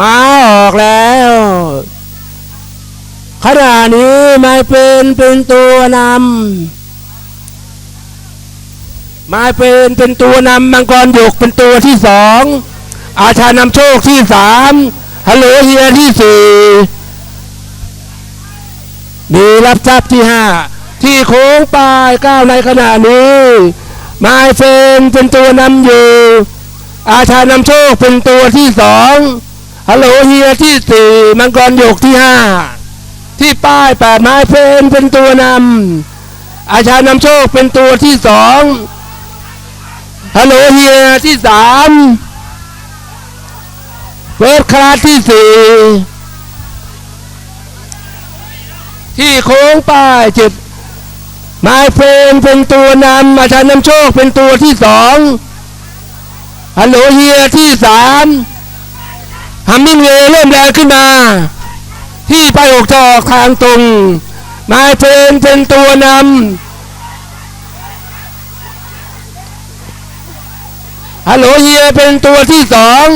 มาออกแล้ว ขณะนี้ไม่เป็นเป็นตัวนำมาเป็นเป็นตัวนำมังกรหยกเป็นตัวที่สอง อาชานำโชคที่สามฮัลโหลเฮียที่สี่มีรับทรัพย์ที่ห้าที่โค้งปลายก้าวในขณะนี้ไมาเฟนเป็นตัวนำอยู่ อาชานำโชคเป็นตัวที่สอง ฮัลโหลเฮียที่สี่มังกรหยกที่ห้าที่ป้ายแปดไม้เพนเป็นตัวนำอาชานำโชคเป็นตัวที่สองฮัลโหลเฮียที่สามเฟิร์สคลาสที่สี่ที่โค้งป้ายเจ็ดไม้เพนเป็นตัวนำอาชานำโชคเป็นตัวที่สองฮัลโหลเฮียที่สาม ฮัมมิงเวย์เริ่มแรงขึ้นมา ที่ไปออกจะออกทางตรง มาเป็นเป็นตัวนำฮัลโหลเฮียเป็นตัวที่สอง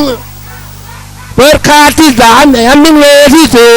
เปิดคาที่สามฮัมมิงเวย์ที่สี่